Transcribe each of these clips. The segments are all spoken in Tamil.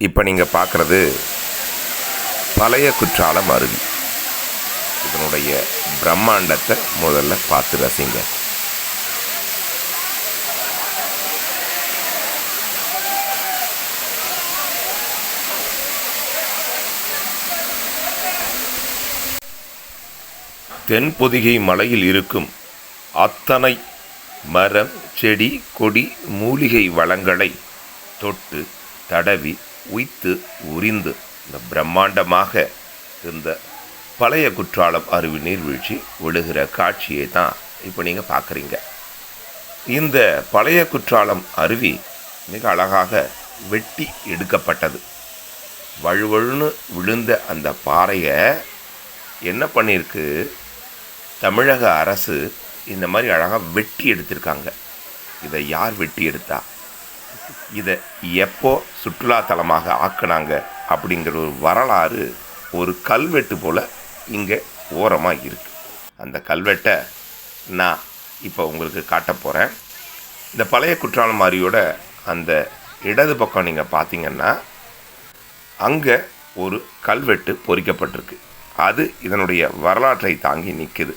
இப்போ நீங்கள் பார்க்குறது பழைய குற்றாலம் அருவி. இதனுடைய பிரம்மாண்டத்தை முதல்ல பார்த்து ரசிங்க. தென்பொதிகை மலையில் இருக்கும் அத்தனை மரம் செடி கொடி மூலிகை வளங்களை தொட்டு தடவி உய்த்து உரிந்து இந்த பிரம்மாண்டமாக இருந்த பழைய குற்றாலம் அருவி நீர்வீழ்ச்சி விழுகிற காட்சியை தான் இப்போ நீங்கள் பார்க்குறீங்க. இந்த பழைய குற்றாலம் அருவி மிக அழகாக வெட்டி எடுக்கப்பட்டது. வழுவழுன்னு விழுந்த அந்த பாறையை என்ன பண்ணியிருக்கு? தமிழக அரசு இந்த மாதிரி அழகாக வெட்டி எடுத்திருக்காங்க. இதை யார் வெட்டி எடுத்தா? இதை எப்போ சுற்றுலாத்தலமாக ஆக்குனாங்க அப்படிங்கிற ஒரு வரலாறு ஒரு கல்வெட்டு போல் இங்கே ஓரமாக இருக்கு. அந்த கல்வெட்டை நான் இப்போ உங்களுக்கு காட்ட போகிறேன் இந்த பழைய குற்றாலம் அந்த இடது பக்கம் நீங்கள் பார்த்தீங்கன்னா அங்கே ஒரு கல்வெட்டு பொறிக்கப்பட்டிருக்கு. அது இதனுடைய வரலாற்றை தாங்கி நிற்குது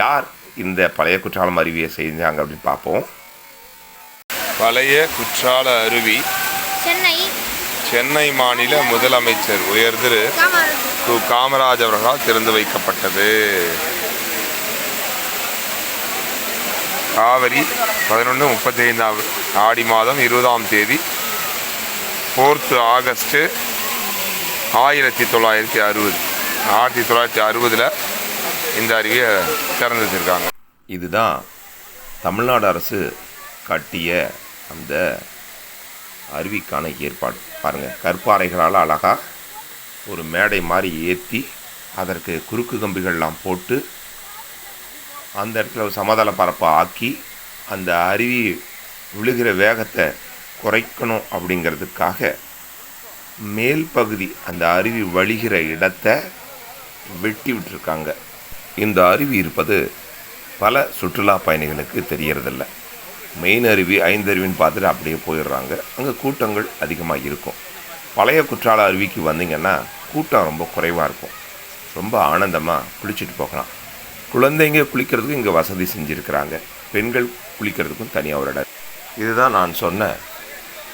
யார் இந்த பழைய குற்றாலம் அருவியை செஞ்சாங்க அப்படின்னு பார்ப்போம். பழைய குற்றால அருவி. சென்னை. சென்னை மாநில முதலமைச்சர் உயர் திரு காமராஜர். கு. காமராஜ் அவர்களால் திறந்து வைக்கப்பட்டது. காவிரி பதினொன்று முப்பத்தி ஐந்தாம் ஆடி மாதம் இருபதாம் தேதி ஃபோர்த்து ஆகஸ்ட்டு ஆயிரத்தி தொள்ளாயிரத்தி அறுபது. ஆயிரத்தி தொள்ளாயிரத்தி அறுபதில் இந்த அருவியை திறந்து வச்சுருக்காங்க. இதுதான் தமிழ்நாடு அரசு கட்டிய அந்த அருவிக்கான ஏற்பாடு. பாருங்கள் கற்பாறைகளால் அழகாக ஒரு மேடை மாதிரி ஏற்றி அதற்கு குறுக்கு கம்பிகள்லாம் போட்டு அந்த இடத்துல ஒரு சமதள பரப்பை ஆக்கி அந்த அருவி விழுகிற வேகத்தை குறைக்கணும் அப்படிங்கிறதுக்காக மேல் பகுதி அந்த அருவி வழிகிற இடத்தை வெட்டி விட்டுருக்காங்க. இந்த அருவி இருப்பது பல சுற்றுலா பயணிகளுக்கு தெரியறதில்லை. மெயின் அருவி ஐந்தருவின்னு பார்த்துட்டு அப்படியே போயிடுறாங்க. அங்கே கூட்டங்கள் அதிகமாக இருக்கும். பழைய குற்றால அருவிக்கு வந்தீங்கன்னா கூட்டம் ரொம்ப குறைவாக இருக்கும். ரொம்ப ஆனந்தமாக குளிச்சுட்டு போகலாம். குழந்தைங்க குளிக்கிறதுக்கும் இங்கே வசதி செஞ்சுருக்கிறாங்க. பெண்கள் குளிக்கிறதுக்கும் தனியாக ஒரு இடம். இதுதான் நான் சொன்ன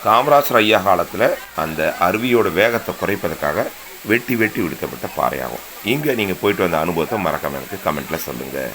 காமராஜர் ஐயா காலத்தில் அந்த அருவியோட வேகத்தை குறைப்பதற்காக வெட்டி வெட்டி விடுக்கப்பட்ட பாறையாகும். இங்கே நீங்கள் போயிட்டு வந்த அனுபவத்தை மறக்காம எனக்கு கமெண்ட்டில் சொல்லுங்கள்